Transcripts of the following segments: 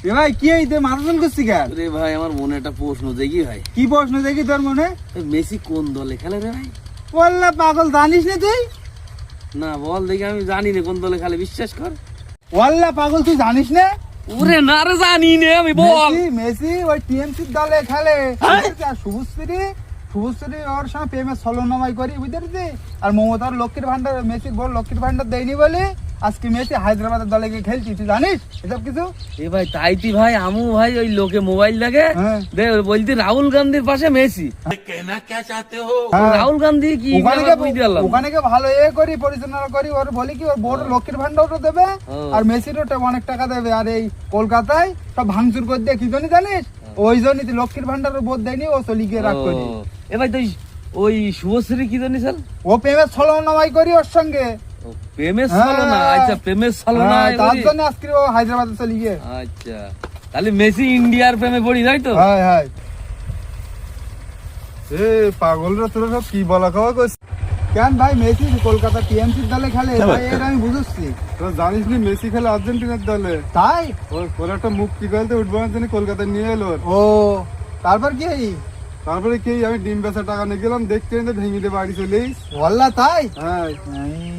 এ ভাই কি এই তুই করছি কেন? রে ভাই আমার মনে একটা প্রশ্ন দেখি ভাই? কি প্রশ্ন দেখি তোর মনে? মেসি কোন দলে খেলে রে ভাই? বললা পাগল জানিস না তুই? না বল দেখি আমি জানি না কোন দলে খেলে বিশ্বাস কর। ওয়াল্লা পাগল তুই জানিস না? ওরে না রে জানি না আমি বল। মেসি মেসি ওই টিএমসি দলে খেলে। হ্যাঁ? শুভশ্রী শুভশ্রী ওর সঙ্গে প্রেমের ছলনামাই করি বুঝতে আর মমতার লক্ষ্মীর ভান্ডার মেসির বল লক্ষ্মীর ভান্ডার দেয়নি বলে? আজকে মেসি হায়দ্রাবাদের দলে গিয়ে খেলছি তুই জানিস এসব কিছু? এ ভাই তাই তুই ভাই আমু ভাই ওই লোকে মোবাইল দেখে হ্যাঁ। দে বলতি রাহুল গান্ধীর পাশে মেসি। হ্যাঁ। রাহুল গান্ধী কি ওখানে। ওখানে ভালো এ করি পরিচালনা করি ওর বলি কি ওর বোর্ড লক্ষ্মীর ভান্ডারও দেবে আর মেসিরও অনেক টাকা দেবে আর এই কলকাতায় সব ভাঙচুর করে দিয়ে কি জন্য জানিস? ওই জন্যই তুই লক্ষ্মীর ভান্ডারের বোধ দেয়নি ও চলি গিয়ে রাগ করি। এ ভাই তুই ওই শুভশ্রী কি জানি স্যার? ও প্রেমের ছলনামাই করি ওর সঙ্গে। প্রেমের হ্যাঁ। আচ্ছা প্রেমের হ্যাঁ, তার জন্য আজকে হায়দ্রাবাদে চলে গিয়ে। আচ্ছা তাহলে মেসি ইন্ডিয়ার প্রেমে পড়ি তাই তো? হ্যাঁ হ্যাঁ। এ পাগলরা তোরা সব কি বলা খাওয়া করছিস কেন ভাই মেসি কলকাতা টিএমসির দলে খেলে? ভাই এর আমি বুঝছি। তোরা জানিস নি মেসি খেলে আর্জেন্টিনার দলে? তাই? ওর একটা মুক্তি খেলতে উঠবানোর জন্য কলকাতায় নিয়ে এলো ও তারপর কি? তারপরে কি আমি ডিম বেচার টাকা নিয়ে গেলাম দেখতে ভেঙে দিয়ে বাড়ি চলে তাই? হ্যাঁ।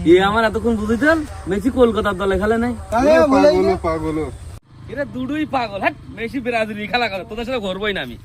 এ আমার এতক্ষণ বুঝেছেন মেসি কলকাতার দলে খেলে নাই? পাগলো পাগলো এরা দুটোই পাগল হ্যাঁ? মেসি ব্রাজিল খেলা করে। তোদের সাথে ঘরবই না আমি।